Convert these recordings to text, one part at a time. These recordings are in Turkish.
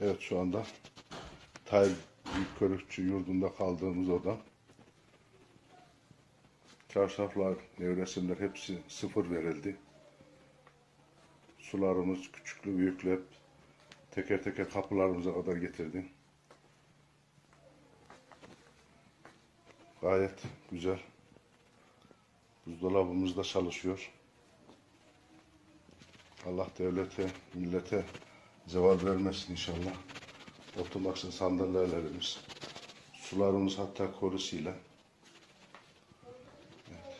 Evet şu anda Tay Büyük yurdunda kaldığımız oda. Çarşaflar, nevresimler hepsi sıfır verildi. Sularımız küçüklü büyüklü hep teker teker kapılarımıza kadar getirdim. Gayet güzel. Buzdolabımız da çalışıyor. Allah devlete, millete zeval vermesin inşallah. Oturmak için sandalyelerimiz, sularımız hatta korusuyla. Evet.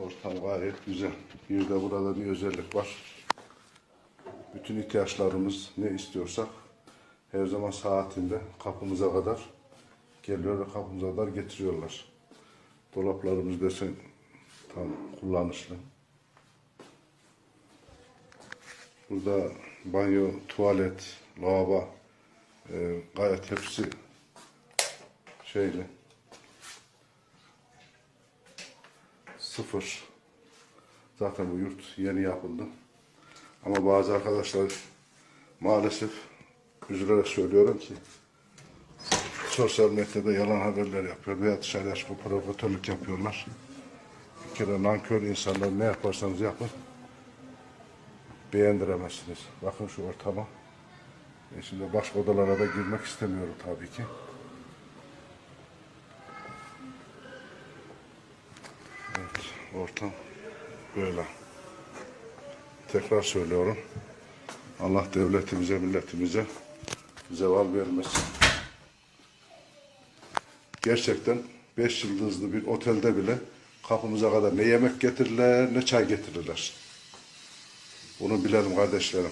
Ortam gayet güzel. Bir de burada bir özellik var. Bütün ihtiyaçlarımız ne istiyorsak her zaman saatinde kapımıza kadar geliyor ve kapımıza kadar getiriyorlar. Dolaplarımız desen tam kullanışlı. Burada banyo, tuvalet, lavabo e, gayet hepsi şeyli. Sıfır. Zaten bu yurt yeni yapıldı. Ama bazı arkadaşlar maalesef üzülerek söylüyorum ki sosyal medyada yalan haberler yapıyor veya dışarıda çıkıp provokatörlük yapıyorlar. Bir kere nankör insanlar ne yaparsanız yapın beğendiremezsiniz. Bakın şu ortama. E şimdi başka odalara da girmek istemiyorum tabii ki. Evet, ortam böyle. Tekrar söylüyorum. Allah devletimize, milletimize zeval vermesin. Gerçekten beş yıldızlı bir otelde bile kapımıza kadar ne yemek getirirler ne çay getirirler. Bunu bilelim kardeşlerim.